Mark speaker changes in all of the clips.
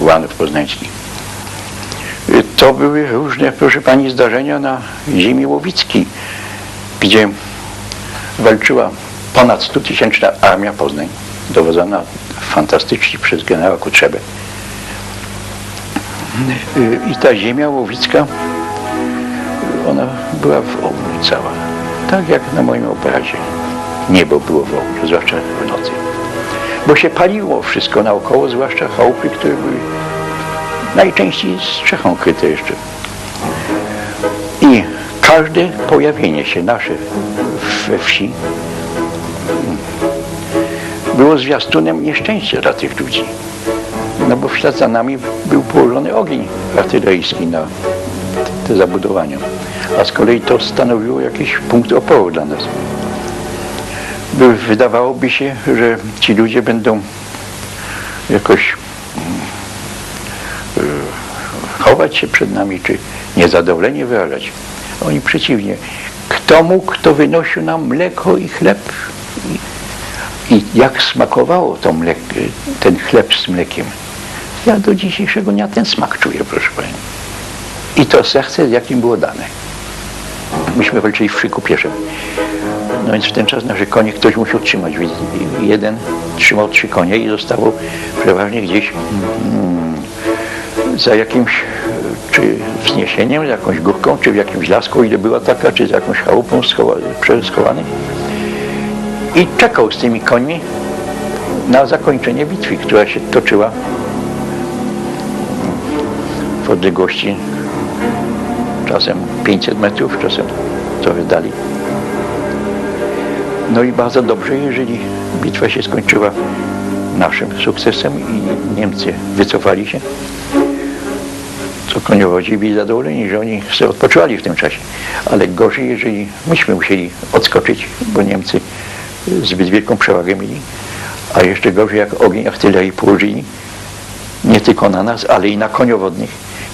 Speaker 1: Łanów Poznańskich. Y, To były różne, proszę Pani, zdarzenia na ziemi łowickiej, gdzie walczyła ponad 100 tysięczna armia Poznań, dowodzona fantastycznie przez generała Kutrzebę. Y, I ta ziemia łowicka, ona była w ogniu cała. Tak jak na moim obrazie. Niebo było w ogniu, zwłaszcza w nocy. Bo się paliło wszystko naokoło, zwłaszcza chałupy, które były najczęściej strzechą kryte jeszcze. I każde pojawienie się nasze we wsi było zwiastunem nieszczęścia dla tych ludzi. No bo w ślad za nami był położony ogień artyleryjski na te zabudowania. A z kolei to stanowiło jakiś punkt oporu dla nas. By, wydawałoby się, że ci ludzie będą jakoś mm, y, chować się przed nami, czy niezadowolenie wyrażać. Oni przeciwnie. Kto mógł, kto wynosił nam mleko i chleb i, jak smakowało to mlek, ten chleb z mlekiem. Ja do dzisiejszego dnia ten smak czuję, proszę Pani. I to serce, jakim było dane. Myśmy walczyli w szyku pieszym. No więc w ten czas nasze konie ktoś musiał trzymać. Więc Jeden trzymał trzy konie i zostało przeważnie gdzieś mm, za jakimś czy wzniesieniem, za jakąś górką, czy w jakimś lasku, ile była taka, czy za jakąś chałupą schowany. I czekał z tymi końmi na zakończenie bitwy, która się toczyła w odległości czasem 500 metrów, czasem trochę dalej. No i bardzo dobrze, jeżeli bitwa się skończyła naszym sukcesem i Niemcy wycofali się, to koniowodzi byli zadowoleni, że oni sobie odpoczywali w tym czasie. Ale gorzej, jeżeli myśmy musieli odskoczyć, bo Niemcy zbyt wielką przewagę mieli, a jeszcze gorzej, jak ogień artylerii położyli, nie tylko na nas, ale i na koniowodnych.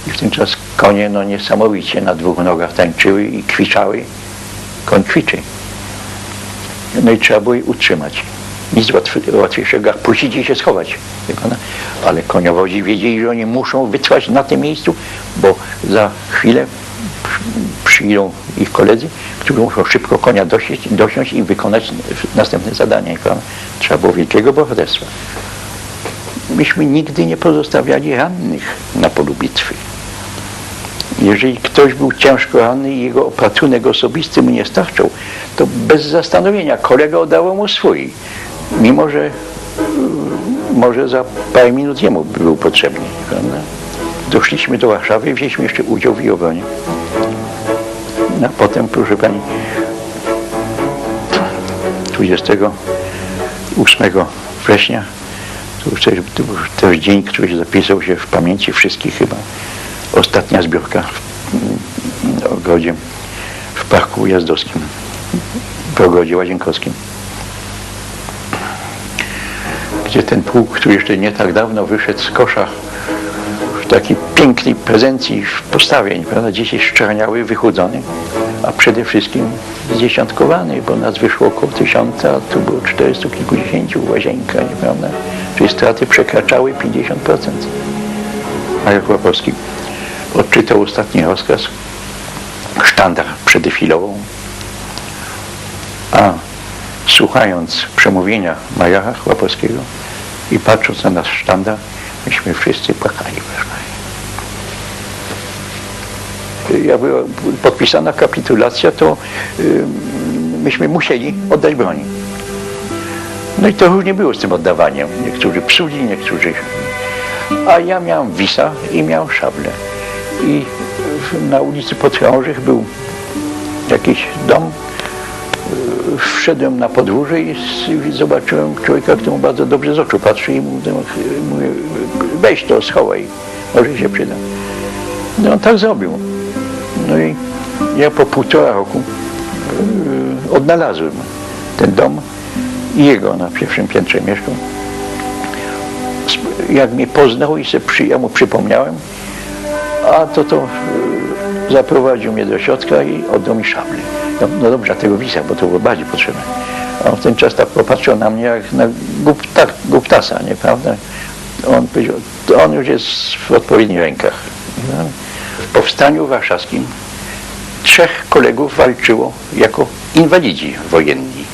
Speaker 1: I w ten czas konie no, niesamowicie na dwóch nogach tańczyły i kwiczały. Koń kwiczy. No i trzeba było je utrzymać. Nic łatw- łatwiejszego, jak puścić i się schować. Ale koniowodzi wiedzieli, że oni muszą wytrwać na tym miejscu, bo za chwilę przy- przyjdą ich koledzy, którzy muszą szybko konia dosiąść, dosiąść i wykonać następne zadania. Trzeba było wielkiego bohaterstwa. Myśmy nigdy nie pozostawiali rannych na polu bitwy. Jeżeli ktoś był ciężko ranny i jego opatrunek osobisty mu nie starczał, to bez zastanowienia kolega oddawał mu swój, mimo że mm, może za parę minut jemu był potrzebny. Prawda? Doszliśmy do Warszawy i wzięliśmy jeszcze udział w jej obronie. No, a potem, proszę pani, 28 września, to już też, to był też dzień, który zapisał się w pamięci wszystkich chyba. Ostatnia zbiórka w ogrodzie, w Parku Ujazdowskim, w ogrodzie Łazienkowskim. Gdzie ten pułk, który jeszcze nie tak dawno wyszedł z kosza w takiej pięknej prezencji postawień, prawda, dzisiaj szczerniały, wychudzony, a przede wszystkim zdziesiątkowany, bo nas wyszło około tysiąca, a tu było 400 kilkudziesięciu w łazienka, prawda? Czyli straty przekraczały 50%. Marek Łapowski odczytał ostatni rozkaz, sztandar przedefilował, a słuchając przemówienia Majara Łapowskiego i patrząc na nasz sztandar, myśmy wszyscy płakali. Jak była podpisana kapitulacja, to y, myśmy musieli oddać broń. No i to różnie było z tym oddawaniem. Niektórzy psuli, niektórzy... A ja miałem wisa i miałem szablę. I na ulicy Podchorążych był jakiś dom. Y, Wszedłem na podwórze i zobaczyłem człowieka, któremu bardzo dobrze z oczu patrzy i mówię, weź to, schowaj, może się przyda. No on tak zrobił. No i ja po półtora roku y, odnalazłem ten dom i jego na pierwszym piętrze mieszkał. Jak mnie poznał i se przy, ja mu przypomniałem, a to to y, zaprowadził mnie do środka i oddał mi szablę. No, no dobrze, a tego wisa, bo to było bardziej potrzebne. A on w ten czas tak popatrzył na mnie jak na gupta, guptasa, nieprawda? On powiedział, on już jest w odpowiednich rękach. W powstaniu warszawskim trzech kolegów walczyło jako inwalidzi wojenni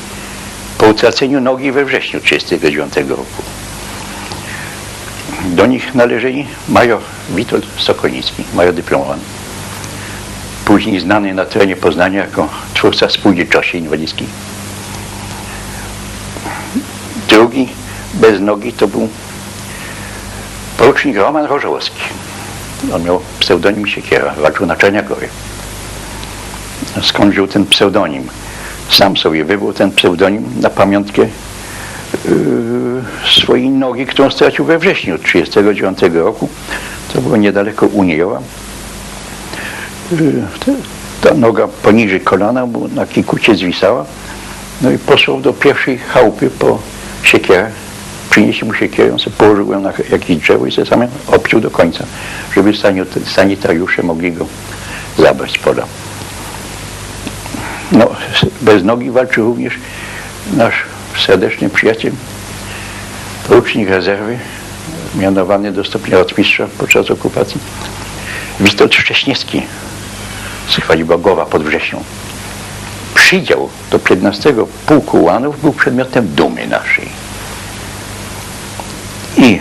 Speaker 1: po utraceniu nogi we wrześniu 1939 roku. Do nich należeli major Witold Sokolnicki, major dyplomowany. Później znany na terenie Poznania jako twórca spółdzielczości inwalidzkiej. Drugi bez nogi to był porucznik Roman Rożałowski. On miał pseudonim Siekiera, walczył na Czerniakowie. Skąd wziął ten pseudonim? Sam sobie wybrał ten pseudonim na pamiątkę swojej nogi, którą stracił we wrześniu 1939 roku. To było niedaleko Uniejowa. Yy, ta noga poniżej kolana, bo na kikucie zwisała. No i posłał do pierwszej chałupy po siekierę. Przynieśli mu siekierę, położył ją na jakieś drzewo i sobie sam obciął do końca, żeby sanit- sanitariusze mogli go zabrać z pola. No, bez nogi walczył również nasz serdeczny przyjaciel, porucznik rezerwy, mianowany do stopnia rotmistrza podczas okupacji, Witold Szcześniewski z Chwalibogowa pod Wrześnią. Przydział do 15 Pułku Ułanów był przedmiotem dumy naszej. I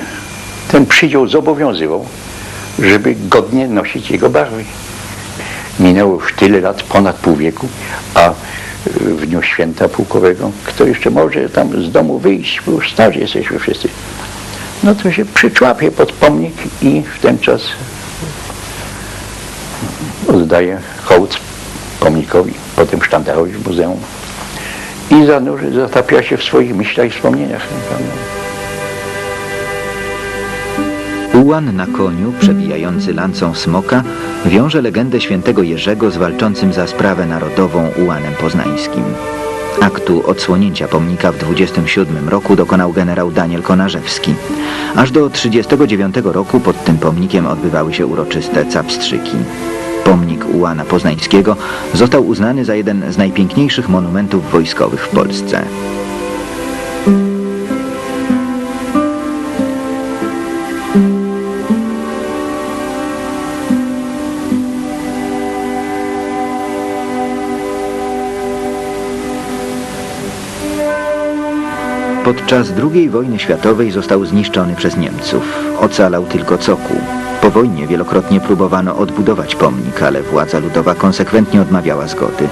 Speaker 1: ten przydział zobowiązywał, żeby godnie nosić jego barwy. Minęło już tyle lat, ponad pół wieku, a w dniu święta pułkowego, kto jeszcze może tam z domu wyjść, bo już starzy jesteśmy wszyscy, no to się przyczłapie pod pomnik i w ten czas oddaje hołd pomnikowi, potem sztandarowi w muzeum. I zanurzy, zatapia się w swoich myślach i wspomnieniach.
Speaker 2: Ułan na koniu, przebijający lancą smoka, wiąże legendę świętego Jerzego z walczącym za sprawę narodową Ułanem Poznańskim. Aktu odsłonięcia pomnika w 27 roku dokonał generał Daniel Konarzewski. Aż do 39 roku pod tym pomnikiem odbywały się uroczyste capstrzyki. Pomnik Ułana Poznańskiego został uznany za jeden z najpiękniejszych monumentów wojskowych w Polsce. Podczas II wojny światowej został zniszczony przez Niemców. Ocalał tylko cokół. Po wojnie wielokrotnie próbowano odbudować pomnik, ale władza ludowa konsekwentnie odmawiała zgody.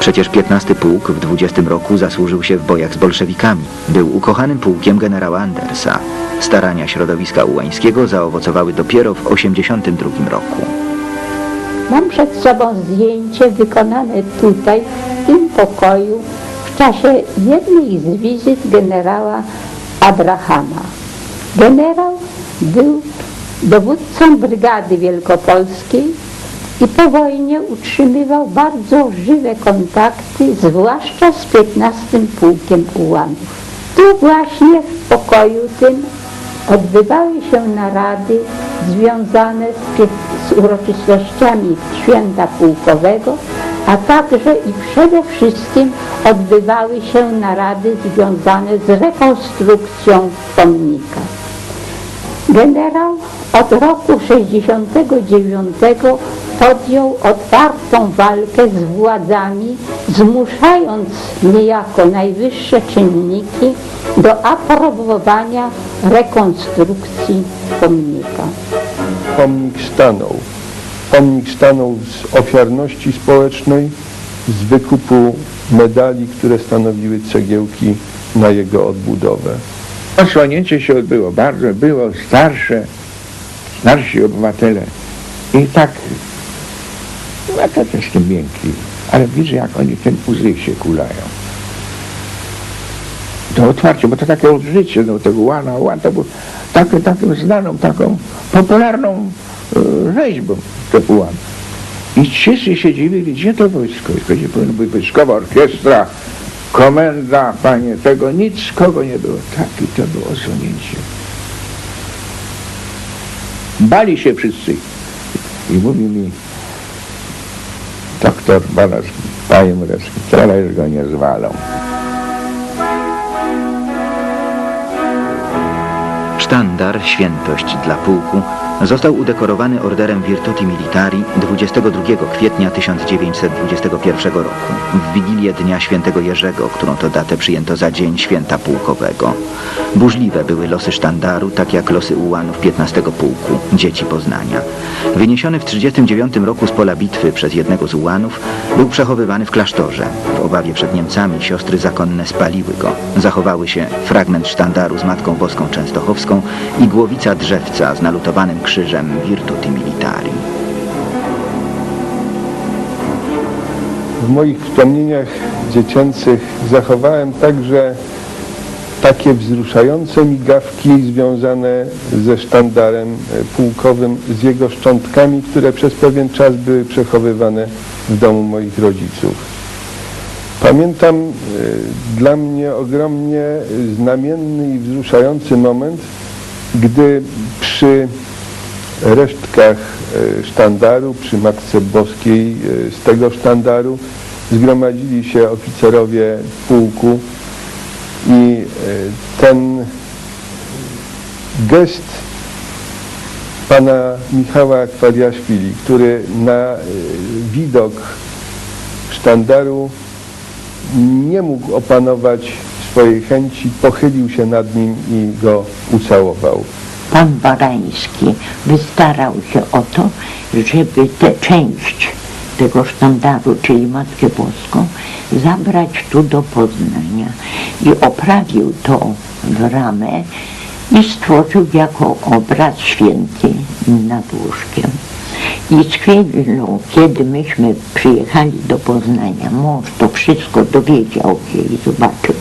Speaker 2: Przecież 15 pułk w 20 roku zasłużył się w bojach z bolszewikami. Był ukochanym pułkiem generała Andersa. Starania środowiska ułańskiego zaowocowały dopiero w 82 roku.
Speaker 3: Mam przed sobą zdjęcie wykonane tutaj, w tym pokoju, w czasie jednej z wizyt generała Abrahama. Generał był dowódcą Brygady Wielkopolskiej i po wojnie utrzymywał bardzo żywe kontakty, zwłaszcza z 15 Pułkiem Ułanów. Tu właśnie w pokoju tym odbywały się narady związane z, z uroczystościami święta pułkowego, a także i przede wszystkim odbywały się narady związane z rekonstrukcją pomnika. Generał od roku 69 podjął otwartą walkę z władzami, zmuszając niejako najwyższe czynniki do aprobowania rekonstrukcji pomnika.
Speaker 4: pomnik stanął. Pomnik stanął z ofiarności społecznej, z wykupu medali, które stanowiły cegiełki na jego odbudowę.
Speaker 5: Osłonięcie się odbyło bardzo, było starsze, starsi obywatele i tak, no ja też jestem miękki, ale widzę jak oni ten uzyk się kulają. To otwarcie, bo to takie odżycie no, tego łana, łan to był takie, taką znaną, taką popularną rzeźbą, łan. I wszyscy się dziwili, gdzie to wojsko? I gdzie powinna być wojskowa orkiestra, komenda, panie, tego nic, kogo nie było. Takie to było osłonięcie. Bali się wszyscy. I mówi mi doktor Balasz, panie Murewski, teraz go nie zwalą.
Speaker 2: Sztandar Świętość dla pułku został udekorowany orderem Virtuti Militari 22 kwietnia 1921 roku, w Wigilię Dnia Świętego Jerzego, którą to datę przyjęto za Dzień Święta Pułkowego. Burzliwe były losy sztandaru, tak jak losy ułanów 15 Pułku, dzieci Poznania. Wyniesiony w 1939 roku z pola bitwy przez jednego z ułanów, był przechowywany w klasztorze. W obawie przed Niemcami siostry zakonne spaliły go. Zachowały się fragment sztandaru z Matką Boską Częstochowską i głowica drzewca z nalutowanym krzyżem Virtuti Militari.
Speaker 4: W moich wspomnieniach dziecięcych zachowałem także takie wzruszające migawki związane ze sztandarem pułkowym, z jego szczątkami, które przez pewien czas były przechowywane w domu moich rodziców. Pamiętam e, dla mnie ogromnie znamienny i wzruszający moment, gdy przy resztkach e, sztandaru, przy Matce Boskiej e, z tego sztandaru zgromadzili się oficerowie pułku i e, ten gest pana Michała Kwariaszwili, który na widok sztandaru nie mógł opanować swojej chęci, pochylił się nad nim i go ucałował.
Speaker 6: Pan Barański wystarał się o to, żeby tę część tego sztandaru, czyli Matkę Boską, zabrać tu do Poznania i oprawił to w ramę i stworzył jako obraz święty nad łóżkiem. I z chwilą, kiedy myśmy przyjechali do Poznania, mąż to wszystko dowiedział się i zobaczył.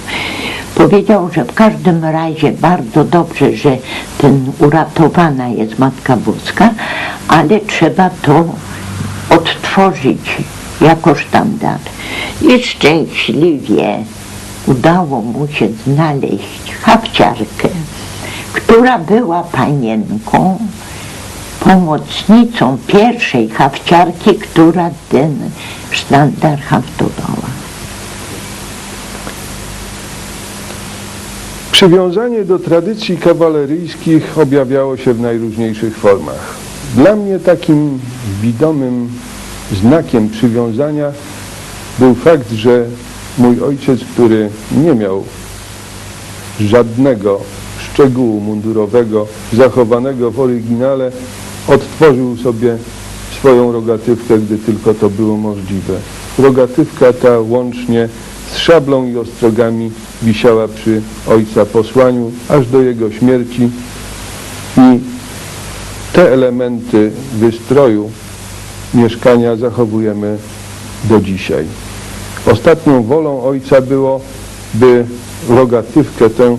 Speaker 6: Powiedział, że w każdym razie bardzo dobrze, że ten uratowana jest Matka Boska, ale trzeba to odtworzyć jako sztandar. I szczęśliwie udało mu się znaleźć hawciarkę, która była panienką, pomocnicą pierwszej hawciarki, która ten sztandar haftowała.
Speaker 4: Przywiązanie do tradycji kawaleryjskich objawiało się w najróżniejszych formach. Dla mnie takim widomym znakiem przywiązania był fakt, że mój ojciec, który nie miał żadnego szczegółu mundurowego zachowanego w oryginale, odtworzył sobie swoją rogatywkę, gdy tylko to było możliwe. Rogatywka ta łącznie z szablą i ostrogami wisiała przy ojca posłaniu aż do jego śmierci i te elementy wystroju mieszkania zachowujemy do dzisiaj. Ostatnią wolą ojca było, by rogatywkę tę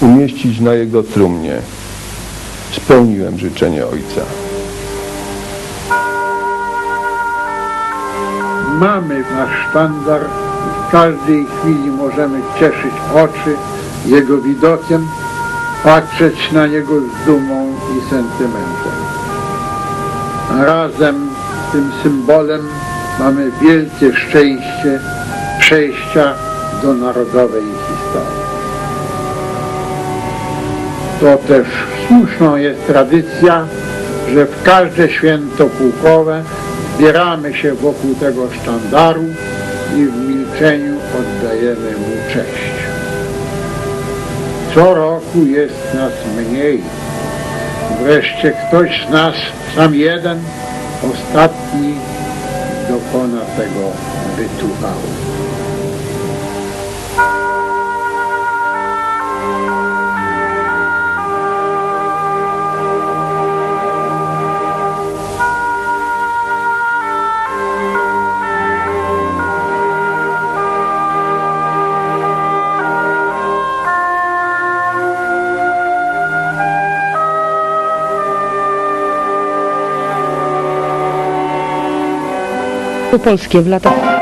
Speaker 4: umieścić na jego trumnie. Spełniłem życzenie ojca.
Speaker 7: Mamy nasz sztandar w każdej chwili możemy cieszyć oczy jego widokiem, patrzeć na niego z dumą i sentymentem. Razem z tym symbolem mamy wielkie szczęście przejścia do narodowej historii. To też słuszną jest tradycja, że w każde święto pułkowe zbieramy się wokół tego sztandaru i w milczeniu oddajemy mu cześć. Co roku jest nas mniej. Wreszcie ktoś z nas, sam jeden, ostatni dokona tego
Speaker 8: polskie w latach